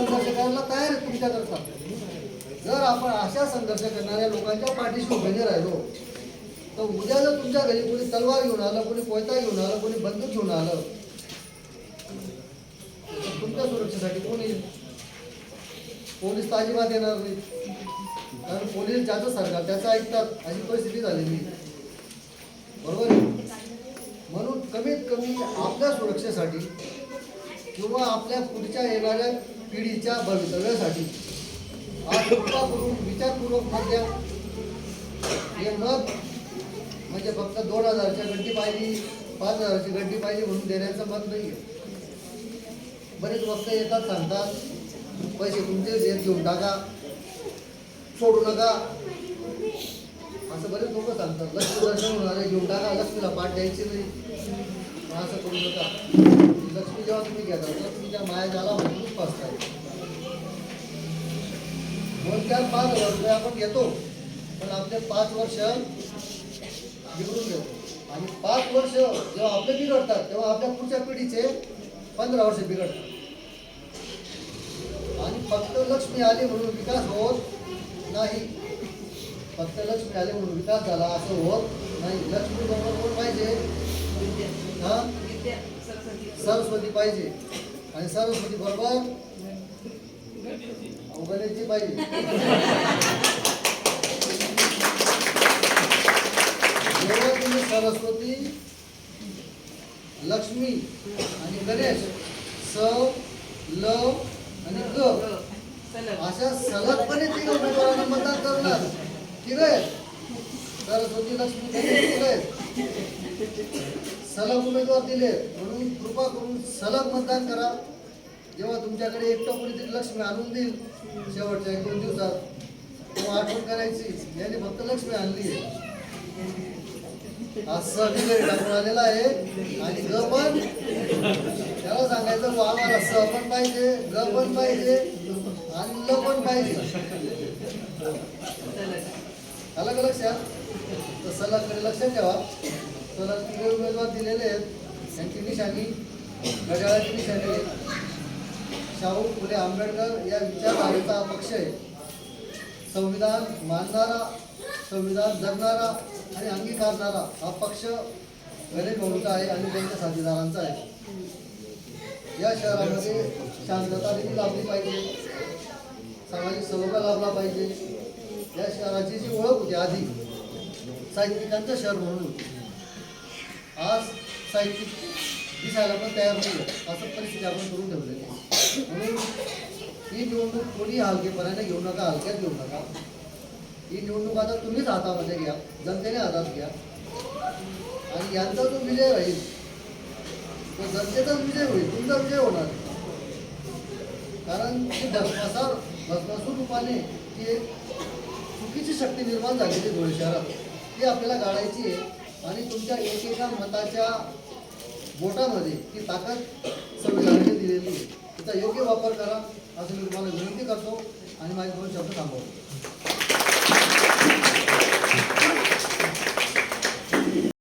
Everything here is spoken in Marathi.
संघर्ष करायला तयार आहे तुमच्याकरता जर आपण अशा संघर्ष करणाऱ्या लोकांच्या पाठीशी उभे राहिलो तर उद्या जर तुमच्या घरी कोणी तलवार घेऊन आलं कोणी कोयता घेऊन आलं कोणी बंदूक घेऊन आलं तुमच्या सुरक्षेसाठी कोणी पोलीस तर अजिबात येणार नाही. कारण पोलीस ज्याचं सरकार त्याचं ऐकतात. अशी परिस्थिती झालेली बरोबर म्हणून कमीत कमी आपल्या सुरक्षेसाठी किंवा आपल्या पुढच्या येणाऱ्या पिढीच्या भवितव्यासाठी आज कृपा करून विचारपूर्वक मत द्या हे मत म्हणजे फक्त दोन हजारच्या गड्डी पाहिजे पाच हजाराची गड्डी पाहिजे म्हणून देण्याचं मत नाही आहे बरेच वक्त येतात सांगतात पैसे तुमचे देत घेऊन टाका सोडू नका. असं बरेच लोक सांगतात लक्ष्मी दर्शन होणारे घेऊन टाका लक्ष्मीला पाठ द्यायची नाही. असं करू नका. लक्ष्मी जेव्हा तुम्ही घेता लक्ष्मीच्या माया झाला म्हणून फसताय दोन चार पाच हजार रुपये आपण घेतो पण आपले पाच वर्ष बिघडून घेतो आणि पाच वर्ष जेव्हा आपले बिघडतात तेव्हा आपल्या पुढच्या पिढीचे पंधरा वर्ष बिघडतात. आणि फक्त लक्ष्मी आली म्हणून विकास होत नाही. फक्त लक्ष्मी आली म्हणून विकास झाला असं होत नाही. लक्ष्मी बरोबर कोण पाहिजे? हा? सरस्वती पाहिजे. आणि सरस्वती बरोबर गणेशजी पाहिजे. जेव्हा तुम्ही सरस्वती लक्ष्मी आणि गणेश स ल आणि ग अशा सलगपणे ती उमेदवारांना मतदान करणार. किरे आहे सरस्वती लक्ष्मी सलग उमेदवार दिले कृपा करून सलग मतदान करा. जेव्हा तुमच्याकडे एकटं कोणीतरी लक्ष्मी आणून देईल शेवटच्या एक दोन दिवसात तेव्हा आठवण करायची यांनी फक्त लक्ष्मी आणली आहे. आज सहकारी टाकून आलेला आहे. आणि ग पण त्याला सांगायचं बुवा आम्हाला स पण पाहिजे ग पण पाहिजे आणि ल पण पाहिजे. आलं का लक्षात तर सलगकडे लक्षात ठेवा. सलग तिकडे उमेदवार दिलेले आहेत. यांची निशाणी घड्याळाची निशाणी शाहू फुले आंबेडकर या विचारधारेचा पक्ष आहे. संविधान मानणारा संविधान जगणारा आणि अंगीकारणारा हा पक्ष गणेश भाऊचा आहे आणि त्यांच्या साथीदारांचा आहे. या शहरामध्ये शांतता देखील लाभली पाहिजे. सामाजिक सलोखा लाभला पाहिजे. या शहराची जी ओळख होती आधी साहित्यिकांचं शहर म्हणून आज साहित्यिक दिसायला पण तयार होईल असं परिस्थिती आपण करून ठेवलेली आहे. म्हणून ही निवडणूक कोणी हलकेपणाने घेऊ नका हलक्यात घेऊ नका. ही निवडणूक आता तुम्हीच हातामध्ये घ्या जनतेने हातात घ्या. आणि यांचा जो विजय राहील तो जनतेचा विजय होईल तुमचा विजय होणार. कारण ती भस्मासार भस्मासूर रूपाने ती एक चुकीची शक्ती निर्माण झालेली धुळे शहरात. ती आपल्याला गाळायची आहे. आणि तुमच्या एकेका मताच्या बोटामध्ये ती ताकद संविधानाने दिलेली आहे. त्याचा योग्य वापर करा. असं मी तुम्हाला विनंती करतो आणि माझे दोन शब्द थांबवतो